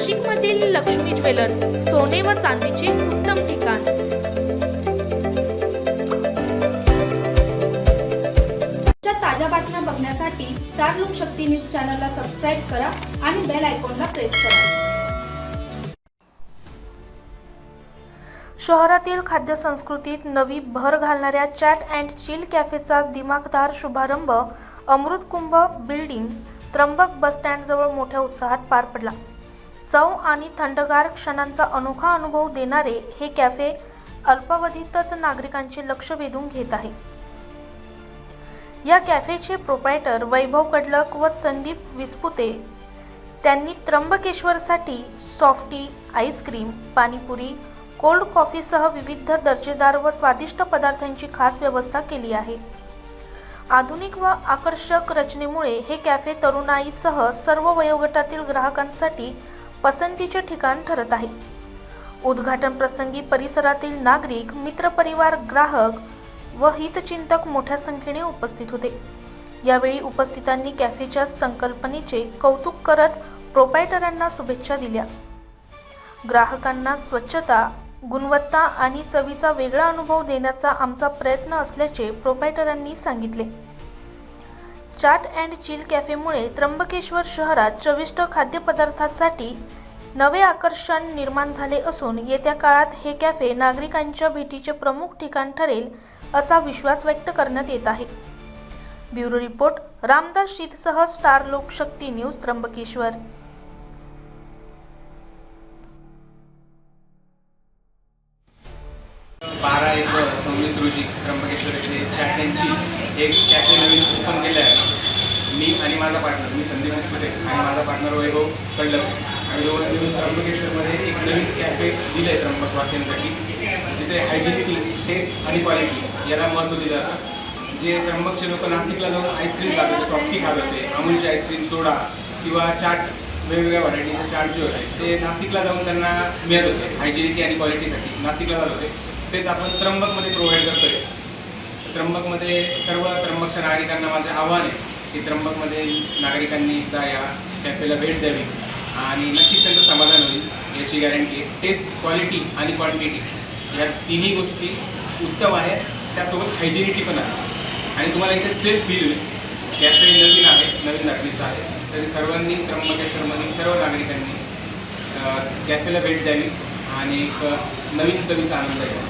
नाशिकमधील लक्ष्मी ज्वेलर्स सोने व चांदीचे उत्तम ठिकाण. ताज्या बातम्या बघण्यासाठी स्टार लोकशक्ती न्यूज चॅनलला सबस्क्राईब करा आणि बेल आयकॉनला प्रेस करा. शहरातील खाद्य संस्कृतीत नवी भर घालणाऱ्या चॅट अँड चिल कॅफेचा दिमाखदार शुभारंभ अमृतकुंभ बिल्डिंग त्र्यंबक बसस्टँडजवळ मोठ्या उत्साहात पार पडला. चव आणि थंडगार क्षणांचा अनोखा अनुभव देणारे हे कॅफे अल्पावधीतच नागरिकांचे लक्ष वेधून घेत आहे. या कॅफेचे प्रोप्रायटर वैभव कडलक व संदीप विस्पुते त्यांनी त्र्यंबकेश्वरसाठी softy ice cream panipuri cold कॉफीसह विविध दर्जेदार व स्वादिष्ट पदार्थांची खास व्यवस्था केली आहे. आधुनिक व आकर्षक रचनेमुळे हे कॅफे तरुणाईसह सर्व वयोगटातील ग्राहकांसाठी पसंतीचे ठिकाण ठरत आहे. उद्घाटन प्रसंगी परिसरातील नागरिक मित्रपरिवार ग्राहक व हितचिंतक मोठ्या संख्येने उपस्थित होते. यावेळी उपस्थितांनी कॅफेच्या संकल्पनेचे कौतुक करत प्रोपायटरांना शुभेच्छा दिल्या. ग्राहकांना स्वच्छता गुणवत्ता आणि चवीचा वेगळा अनुभव देण्याचा आमचा प्रयत्न असल्याचे प्रोपायटरांनी सांगितले. चाट अँड चिल कॅफेमुळे त्र्यंबकेश्वर शहरात चविष्ट खाद्यपदार्थासाठी नवे आकर्षण निर्माण झाले असून येत्या काळात हे कॅफे नागरिकांच्या भेटीचे प्रमुख ठिकाण ठरेल असा विश्वास व्यक्त करण्यात येत आहे. ब्युरो रिपोर्ट रामदास शीतसह स्टार लोकशक्ती न्यूज त्र्यंबकेश्वर. बारा एक सव्वीस रोजी त्र्यंबकेश्वर येथे चॅट यांची एक कॅफे नवीन ओपन केलं आहे. मी आणि माझा पार्टनर मी संदीप विस्पुते आणि माझा पार्टनर वैभव कळलं आणि दोघांनी मिळून त्र्यंबकेश्वरमध्ये एक नवीन कॅफे दिलं आहे त्र्यंबकवासियांसाठी. जिथे हायजेनिटी टेस्ट आणि क्वालिटी याला महत्त्व दिलं जातं. जे त्र्यंबकचे लोक नाशिकला जाऊन आईस्क्रीम खात होते सॉफ्टी खात होते अमूलची आईस्क्रीम सोडा किंवा चाट वेगवेगळ्या व्हरायटीचे चाट जे होते ते नाशिकला जाऊन त्यांना मिळत होते हायजेनिटी आणि क्वालिटीसाठी नाशिकला जात होते. तेच आपण त्र्यंबकमध्ये प्रोव्हाइड करतोय. त्र्यंबकमध्ये सर्व त्र्यंबकच्या नागरिकांना माझे आव्हान आहे की त्र्यंबकमध्ये नागरिकांनी एकदा या कॅफेला भेट द्यावी आणि नक्कीच त्यांचं समाधान होईल. याची गॅरंटी आहे. टेस्ट क्वालिटी आणि क्वांटिटी या तिन्ही गोष्टी उत्तम आहे त्यासोबत हायजिनिटी पण आहे. आणि तुम्हाला इथे सेफ फील होईल कॅफे नवीन आहे नवीन धाटणीचं आहे. तरी सर्वांनी त्र्यंबकेश्वरमधील सर्व नागरिकांनी कॅफेला भेट द्यावी आणि एक नवीन चवीचा आनंद घ्यावा.